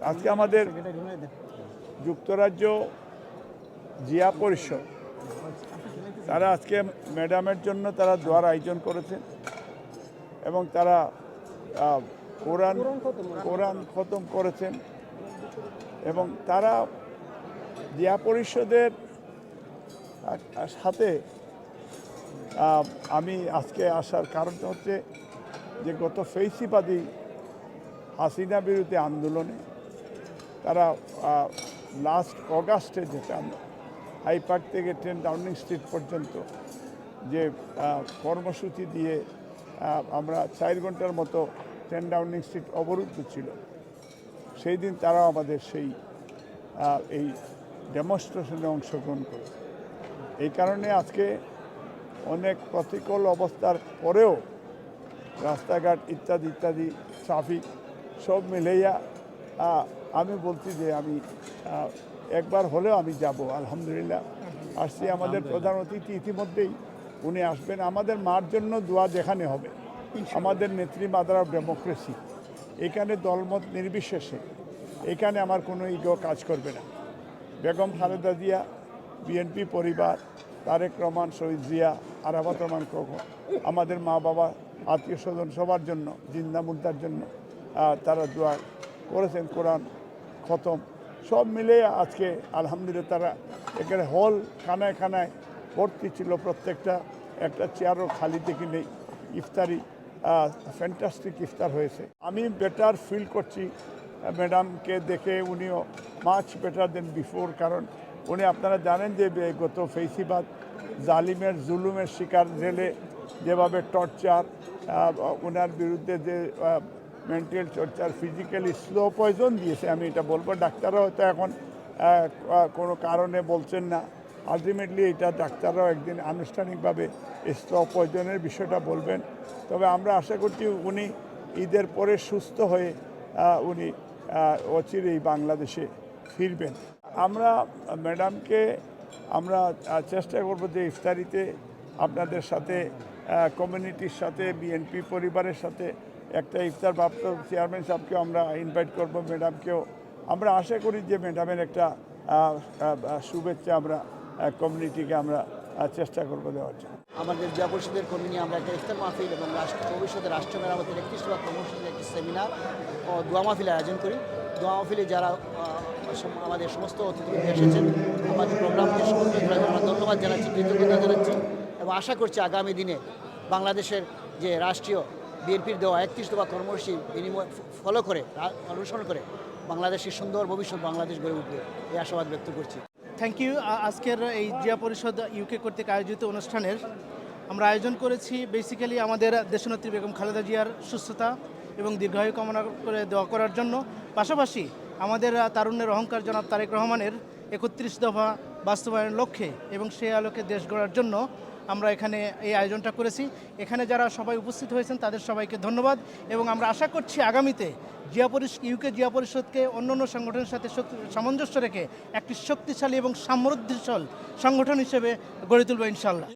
আজকে আমাদের যুক্তরাজ্য জিয়া পরিষদ, তারা আজকে ম্যাডামের জন্য তারা দোয়ার আয়োজন করেছেন এবং তারা কোরআন কোরআন খতম করেছেন এবং তারা জিয়া পরিষদের সাথে আমি আজকে আসার কারণটা হচ্ছে যে গত ফেসিবাদী হাসিনা বিরোধী আন্দোলনে তারা লাস্ট অগাস্টে যেটা হাই পার্ক থেকে ট্রেন ডাউনিং স্ট্রিট পর্যন্ত যে কর্মসূচি দিয়ে আমরা চার ঘণ্টার মতো ট্রেন ডাউনিং স্ট্রিট অবরুদ্ধ ছিল। সেই দিন তারা আমাদের সেই এই ডেমনস্ট্রেশনে অংশগ্রহণ করে। এই কারণে আজকে অনেক প্রতিকূল অবস্থার পরেও রাস্তাঘাট ইত্যাদি ইত্যাদি ট্রাফিক সব মিলাইয়া আমি বলছি যে আমি একবার হলেও আমি যাব আলহামদুলিল্লাহ। আসছি আমাদের প্রধান অতিথি ইতিমধ্যেই উনি আসবেন। আমাদের মার জন্য দোয়া যেখানে হবে আমাদের নেত্রী মাদার অফ ডেমোক্রেসি। এখানে দলমত নির্বিশেষে এখানে আমার কোনো ইগো কাজ করবে না। বেগম খালেদা জিয়া বিএনপি পরিবার তারেক রহমান শহীদ জিয়া আরাফাত রহমান খোকন আমাদের মা বাবা আত্মীয় স্বজন সবার জন্য জিন্দা মুদ্রার জন্য তারা দোয়া করেছেন কোরআন খতম। সব মিলে আজকে আলহামদুলিল্লাহ তারা এখানে হল খানায় খানায় ভর্তি ছিল প্রত্যেকটা। একটা চেয়ারও খালি দেখি নেই। ইফতারি ফ্যান্টাস্টিক ইফতার হয়েছে। আমি বেটার ফিল করছি ম্যাডামকে দেখে উনিও মাছ বেটার দেন বিফোর কারণ উনি আপনারা জানেন যে গত ফেসিবাদ জালিমের, জুলুমের শিকার জেলে যেভাবে টর্চার ওনার বিরুদ্ধে যে mental torture physically slow poison দিয়েছে। আমি এটা বলব ডাক্তাররা হয়তো এখন কোনো কারণে বলছেন না। আলটিমেটলি এটা ডাক্তাররাও একদিন আনুষ্ঠানিকভাবে স্লো পয়জনের বিষয়টা বলবেন। তবে আমরা আশা করছি উনি ঈদের পরে সুস্থ হয়ে উনি অচিরেই বাংলাদেশে ফিরবেন। আমরা, ম্যাডামকে আমরা চেষ্টা করব যে ইফতারিতে আপনাদের সাথে কমিউনিটির সাথে বিএনপি পরিবারের সাথে একটা ইফতার প্রাপ্ত চেয়ারম্যান সাহেবকেও আমরা ইনভাইট করব ম্যাডামকেও আমরা আশা করি যে ম্যাডামের একটা শুভেচ্ছা আমরা কমিউনিটিকে আমরা চেষ্টা করব দেওয়ার জন্য। আমাদের জিয়া পরিষদের কর্মী নিয়ে আমরা একটা ইফতার মাহফিল এবং রাষ্ট্র, ভবিষ্যতে রাষ্ট্র মেরামতের একটি বা কর্মসূচির একটি সেমিনার ও দোয়া মাহফিলের আয়োজন করি। দোয়া মাহফিলে যারা আমাদের সমস্ত অতিথিবৃন্দ এসেছেন, আমাদের প্রোগ্রামকে সমস্ত আমরা ধন্যবাদ জানাচ্ছি, কৃতজ্ঞতা জানাচ্ছি এবং আশা করছি আগামী দিনে বাংলাদেশের যে রাষ্ট্রীয় বিএনপির দেওয়া একত্রিশ দফা কর্মসূচি বিনিময় ফলো করে অনুসরণ করে বাংলাদেশের সুন্দর ভবিষ্যৎ বাংলাদেশ গড়ে উঠবে। এই আশাবাদ ব্যক্ত করছি। থ্যাংক ইউ আজকের এই জিয়া পরিষদ ইউকে কর্তৃক আয়োজিত অনুষ্ঠানের আমরা আয়োজন করেছি বেসিক্যালি আমাদের দেশনেত্রী বেগম খালেদা জিয়ার সুস্থতা এবং দীর্ঘায়ু কামনা করে দোয়া করার জন্য। পাশাপাশি আমাদের তারুণ্যের অহংকার জনাব তারেক রহমানের একত্রিশ দফা বাস্তবায়নের লক্ষ্যে এবং সেই আলোকে দেশ গড়ার জন্য আমরা এখানে এই আয়োজনটা করেছি। এখানে যারা সবাই উপস্থিত হয়েছেন, তাদের সবাইকে ধন্যবাদ এবং আমরা আশা করছি আগামীতে জিয়া পরিষ, ইউকে জিয়া পরিষদকে অন্য অন্য সংগঠনের সাথে সামঞ্জস্য রেখে একটি শক্তিশালী এবং সমৃদ্ধিশাল সংগঠন হিসেবে গড়ে তুলবে ইনশাল্লাহ